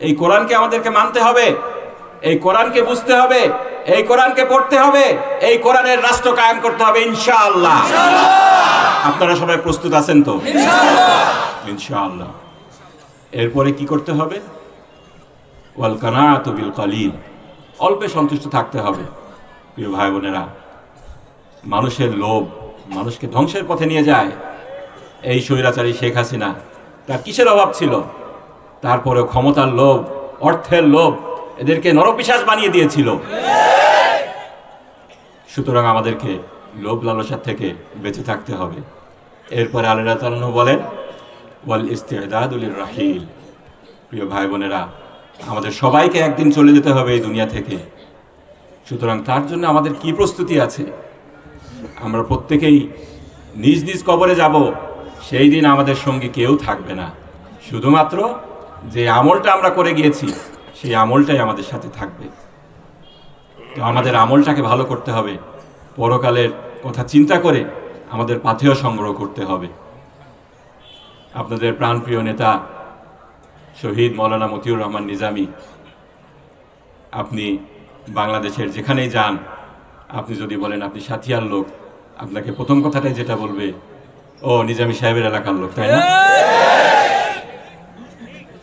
এই কোরআনকে আমাদেরকে মানতে হবে। এই কোরআনকে বুঝতে হবে। এই কোরআনকে পড়তে হবে। এই কোরআনের রাষ্ট্র কায়েম করতে হবে ইনশাআল্লাহ। আপনারা সবাই প্রস্তুত আছেন তো? ইনশাআল্লাহ। এরপরে কি করতে হবে? ওয়াল কানাত বিল কালিল। অল্পে সন্তুষ্ট থাকতে হবে। প্রিয় ভাই বোনেরা মানুষের লোভ মানুষকে ধ্বংসের পথে নিয়ে যায়। এই স্বৈরাচারী শেখ হাসিনা তার কিসের অভাব ছিল? তারপরে ক্ষমতার লোভ, অর্থের লোভ এদেরকে নরপিশাস বানিয়ে দিয়েছিল। সুতরাং আমাদেরকে লোভ লালসার থেকে বেঁচে থাকতে হবে। এরপরে আল্লাহ তালন বলেন, ওয়াল ইস্তেদাদুল রাহিল প্রিয় ভাই বোনেরা আমাদের সবাইকে একদিন চলে যেতে হবে এই দুনিয়া থেকে। সুতরাং তার জন্য আমাদের কি প্রস্তুতি আছে? আমরা প্রত্যেকেই নিজ নিজ কবরে যাব, সেই দিন আমাদের সঙ্গে কেউ থাকবে না। শুধুমাত্র যে আমলটা আমরা করে গিয়েছি, সেই আমলটাই আমাদের সাথে থাকবে। তো আমাদের আমলটাকে ভালো করতে হবে। পরকালের কথা চিন্তা করে আমাদের পাথেয় সংগ্রহ করতে হবে। আপনাদের প্রাণপ্রিয় নেতা শহীদ মৌলানা মতিউর রহমান নিজামী, আপনি বাংলাদেশের যেখানেই যান, আপনি যদি বলেন আপনি সাথিয়ার লোক, আপনাকে প্রথম কথাটাই যেটা বলবে, ও নিজামী সাহেবের এলাকার লোক, তাই না?